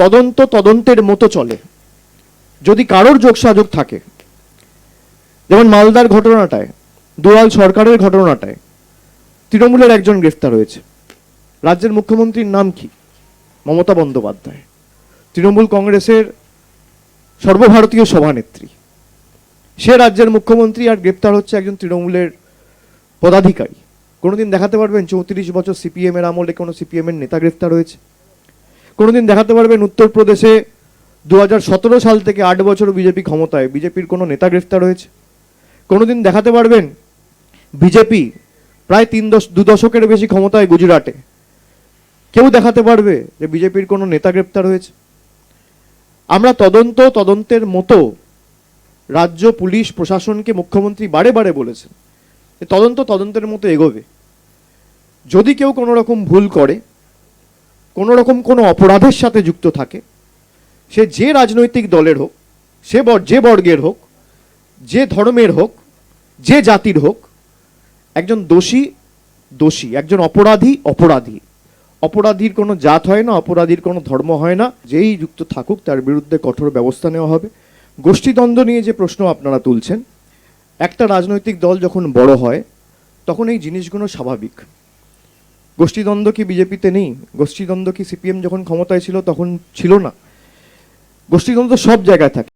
তদন্ত তদন্তের মতো চলে। যদি কারোর যোগসাযোগ থাকে, যেমন মালদার ঘটনাটায়, দুয়াল সরকারের ঘটনাটায়, তৃণমূলের একজন গ্রেফতার হয়েছে। রাজ্যের মুখ্যমন্ত্রীর নাম কি? মমতা বন্দ্যোপাধ্যায়। তৃণমূল কংগ্রেসের সর্বভারতীয় সভানেত্রী। সে রাজ্যের মুখ্যমন্ত্রী আর গ্রেপ্তার হচ্ছে একজন তৃণমূলের পদাধিকারী। কোনোদিন দেখাতে পারবেন, চৌত্রিশ বছর সিপিএমের আমলে কোনো সিপিএমের নেতা গ্রেফতার হয়েছে? কোনোদিন দেখাতে পারবেন উত্তরপ্রদেশে দু সতেরো সাল থেকে আট বছর বিজেপি ক্ষমতায়। বিজেপির কোনো নেতা গ্রেফতার হয়েছে? কোনোদিন দেখাতে পারবেন বিজেপি প্রায় তিন দশ, দু দশকের বেশি ক্ষমতায় গুজরাটে? কেউ দেখাতে পারবে যে বিজেপির কোনো নেতা গ্রেপ্তার হয়েছে? আমরা তদন্ত, তদন্তের মতো রাজ্য, পুলিশ, প্রশাসনকে মুখ্যমন্ত্রী বারে বারে বলেছেন তদন্ত, তদন্তের মতো এগোবে। যদি কেউ কোনো রকম ভুল করে কোনো রকম কোনো অপরাধের সাথে যুক্ত থাকে। সে যে রাজনৈতিক দলের হোক, সে যে বর্গের হোক, যে ধর্মের হোক, যে জাতির হোক, একজন দোষী দোষী, একজন অপরাধী অপরাধী। অপরাধীর কোনো জাত হয় না, অপরাধীর কোনো ধর্ম হয় না, যেই যুক্ত থাকুক তার বিরুদ্ধে কঠোর ব্যবস্থা নেওয়া হবে। গোষ্ঠীদ্বন্দ্ব নিয়ে যে প্রশ্ন আপনারা তুলছেন, একটা রাজনৈতিক দল যখন বড় হয়, তখন এই জিনিসগুলো স্বাভাবিক। গোষ্ঠীদ্বন্দ্ব কি বিজেপিতে নেই। গোষ্ঠীদ্বন্দ্ব কি সিপিএম যখন ক্ষমতায় ছিল তখন ছিল না। গোষ্ঠীদ্বন্দ্ব সব জায়গায় থাকে।